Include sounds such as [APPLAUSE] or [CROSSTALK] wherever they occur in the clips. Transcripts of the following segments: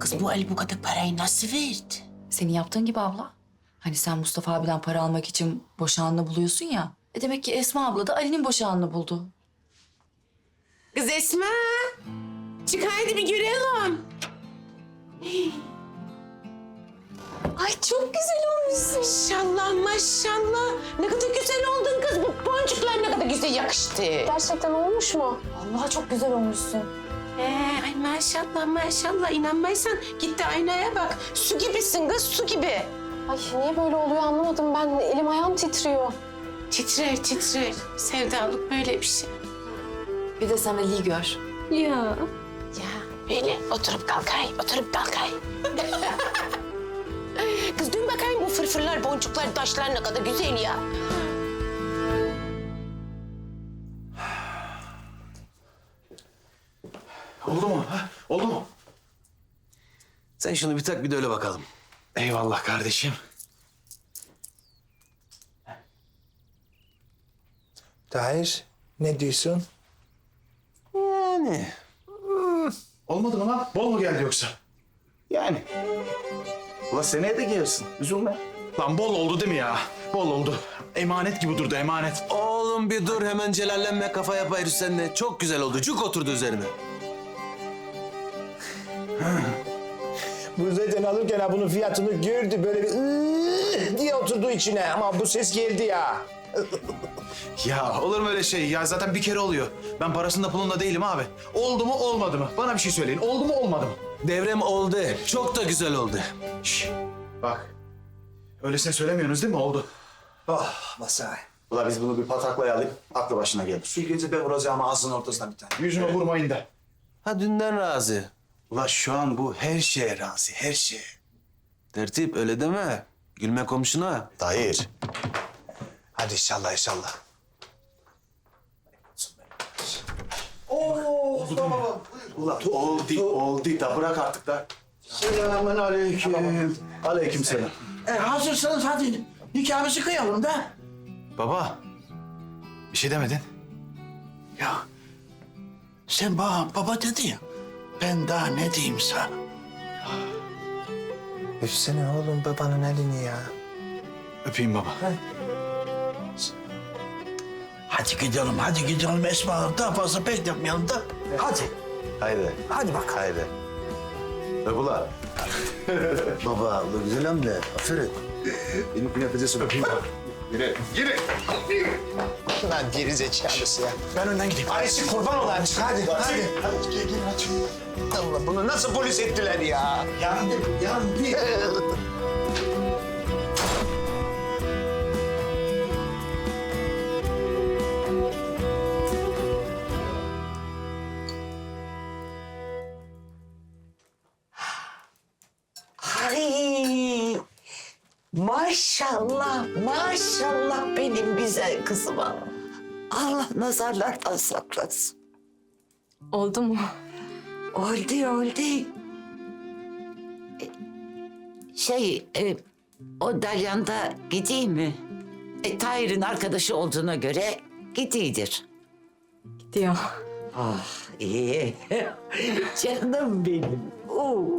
Kız bu Ali bu kadar parayı nasıl verdi? Senin yaptığın gibi abla. Hani sen Mustafa abiden para almak için boşanını buluyorsun ya. E demek ki Esma abla da Ali'nin boşanını buldu. Kız Esma. Çık haydi bir görelim. Ay çok güzel olmuşsun. Maşallah maşallah. Ne kadar güzel oldun kız. Bu boncuklar ne kadar güzel yakıştı. Gerçekten olmuş mu? Allah çok güzel olmuşsun. Ee, ay maşallah maşallah inanmaysan git de aynaya bak. Su gibisin kız su gibi. Ay niye böyle oluyor anlamadım ben. Elim ayağım titriyor. Titrer titrer. Sevdalık böyle bir şey. Bir de sen Ali'yi gör. Ya. Ya böyle oturup kalkay, oturup kalkay. [LAUGHS] Kız dün bakayım bu fırfırlar, boncuklar, taşlar ne kadar güzel ya. Oldu mu? Ha? Oldu mu? Sen şunu bir tak bir de öyle bakalım. Eyvallah kardeşim. Tahir, ne diyorsun? Yani. Olmadı mı lan? Bol mu geldi yoksa? Yani. Ula seneye de gelirsin. Üzülme. Lan bol oldu değil mi ya? Bol oldu. Emanet gibi durdu emanet. Oğlum bir dur hemen celallenme kafa yapayız seninle. Çok güzel oldu. Cuk oturdu üzerine. Bu zaten alırken ha bunun fiyatını gördü böyle bir "Iıı" diye oturdu içine ama bu ses geldi ya. [LAUGHS] Ya olur mu öyle şey? Ya zaten bir kere oluyor. Ben parasında pulunda değilim abi. Oldu mu olmadı mı? Bana bir şey söyleyin. Oldu mu olmadı mı? Devrem oldu. Çok da güzel oldu. Şş, bak. Öylesine söylemiyorsunuz değil mi? Oldu. Oh Masai. Ula biz bunu bir pataklayalım. Aklı başına gelir. Gece ben vuracağım ağzının ortasına bir tane. Yüzüme vurmayın da. Ha dünden razı. Ula şu an bu her şeye razı, her şeye. Tertip öyle deme. Gülme komşuna. Tahir. Hadi inşallah inşallah. Ula oldu, oldu da bırak artık da. Selamun aleyküm. Aleyküm selam. E, hazırsanız hadi nikahımızı kıyalım da. Baba, bir şey demedin. Ya sen bana baba dedin ya. Ben daha ne diyeyim sana? Öpsene oğlum babanın elini ya. Öpeyim baba. Hadi gidelim, hadi gidelim Esma Hanım. Daha fazla bekletmeyelim da. Hadi, Haydi. hadi bak. Haydi. Öp ula. [LAUGHS] Baba, bu güzel de. Aferin. Beni kıyafetesi öpeyim baba. Yine, yine. Lan geri zekalısı ya. Ben önden gideyim. Ayşe kurban olayım hadi hadi. Hadi gel, gel hadi. Allah bunu nasıl polis ettiler ya? Yandık. Ay maşallah maşallah benim güzel kızıma. Allah nazarlardan saklasın. Oldu mu? Oldu oldu. Şey e, o Dalyan'da gideyim mi? E, Tahir'in arkadaşı olduğuna göre gidiyordur. Diyor. Ah iyi. [LAUGHS] Canım benim. Oo.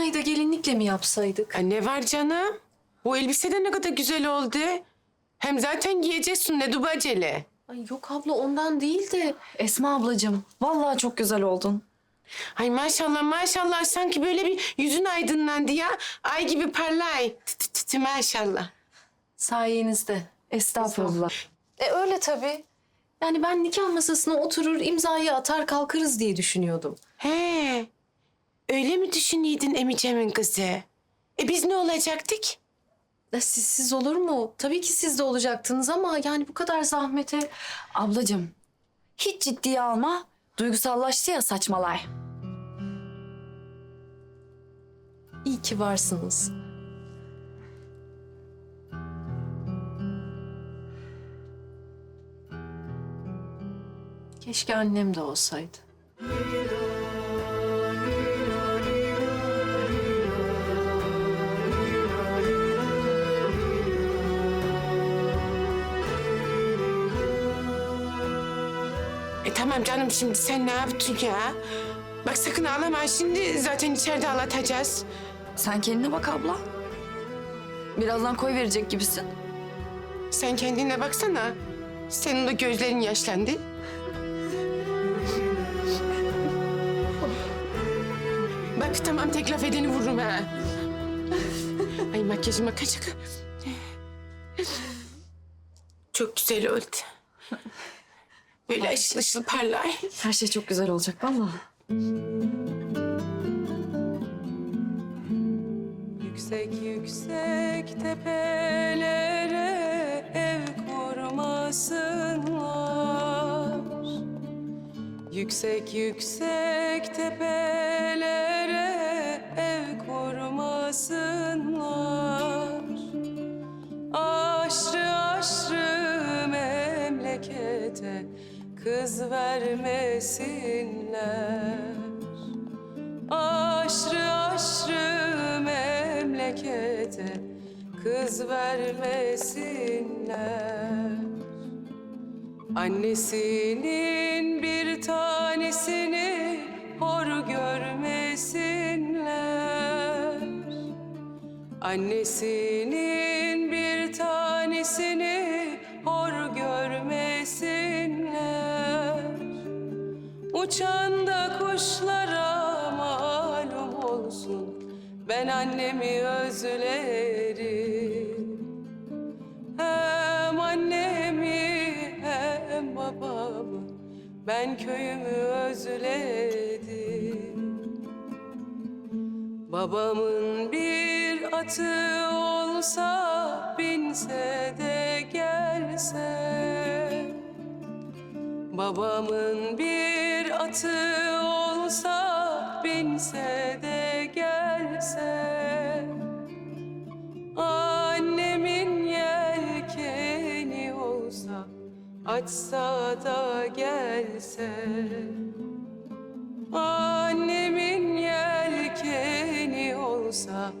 Kınayı da gelinlikle mi yapsaydık? Ay ne var canım? Bu elbise de ne kadar güzel oldu. Hem zaten giyeceksin ne dubacele. Ay yok abla ondan değil de. Esma ablacığım vallahi çok güzel oldun. Ay maşallah maşallah sanki böyle bir yüzün aydınlandı ya. Ay gibi parlay. Tı maşallah. Sayenizde. Estağfurullah. E öyle tabii. Yani ben nikah masasına oturur imzayı atar kalkarız diye düşünüyordum. He. Öyle mi düşünüydün Emice'min kızı? E biz ne olacaktık? Ya sizsiz olur mu? Tabii ki siz de olacaktınız ama yani bu kadar zahmete... Ablacığım hiç ciddiye alma. Duygusallaştı ya saçmalay. İyi ki varsınız. Keşke annem de olsaydı. E tamam canım şimdi sen ne yaptın ya? Bak sakın ağlama şimdi zaten içeride ağlatacağız. Sen kendine bak abla. Birazdan koy verecek gibisin. Sen kendine baksana. Senin de gözlerin yaşlandı. Bak tamam tek laf edeni vururum ha. Ay makyajıma kaçak. Çok güzel oldu. Böyle ışıl ışıl parlay. Her şey çok güzel olacak vallahi. Yüksek yüksek tepelere ev kurmasınlar Yüksek yüksek tepelere ev kurmasınlar kız vermesinler. Aşrı aşrı memlekete kız vermesinler. Annesinin bir tanesini hor görmesinler. Annesinin bir tanesini Uçan da kuşlara malum olsun. Ben annemi özlerim. Hem annemi hem babamı Ben köyümü özledim. Babamın bir atı olsa Binse de gelse Babamın bir atı olsa binse de gelse. Annemin yelkeni olsa açsa da gelse. Annemin yelkeni olsa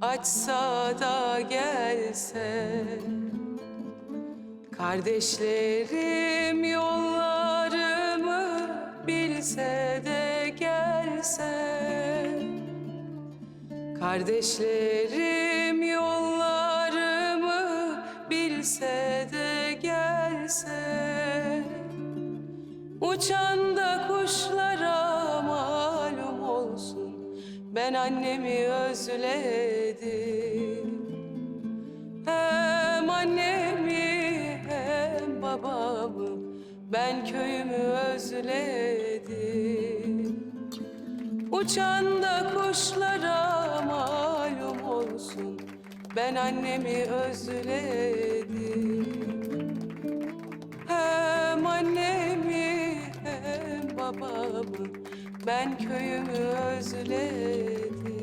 açsa da gelse. Kardeşlerim yollarımı Kardeşlerim yollarımı bilse de gelse Uçan da kuşlara malum olsun. Ben annemi özledim. Hem annemi hem babamı ben köyümü özledim Uçan da kuşlara malum olsun. Ben annemi özledim. Hem annemi hem babamı ben köyümü özledim